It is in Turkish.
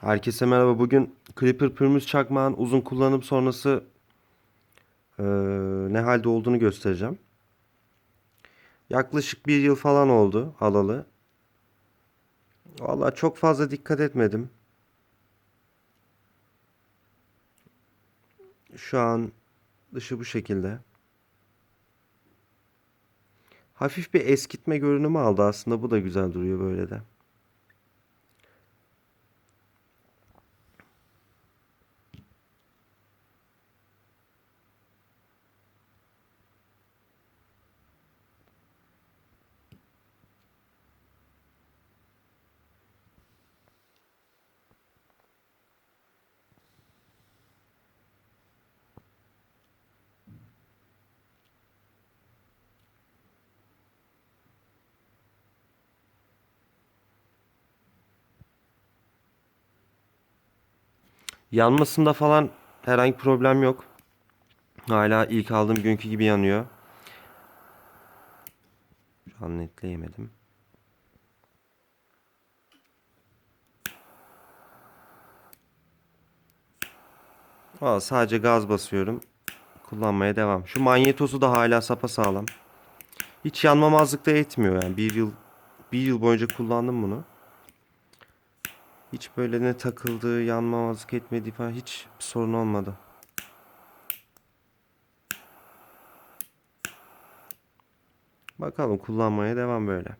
Herkese merhaba. Bugün Clipper pürmüz çakmağın uzun kullanım sonrası eee, ne halde olduğunu göstereceğim. Yaklaşık bir yıl falan oldu alalı. Vallahi çok fazla dikkat etmedim. Şu an dışı bu şekilde. Hafif bir eskitme görünümü aldı aslında. Bu da güzel duruyor böyle de. Yanmasında falan herhangi problem yok. Hala ilk aldığım günkü gibi yanıyor. Şu an netleyemedim. Valla sadece gaz basıyorum. Kullanmaya devam. Şu manyetosu da hala sapasağlam. Hiç yanmamazlık da etmiyor yani. Bir yıl bir yıl boyunca kullandım bunu. Hiç böyle ne takıldığı, yanmamazlık etmediği falan hiç bir sorun olmadı. Bakalım kullanmaya devam böyle.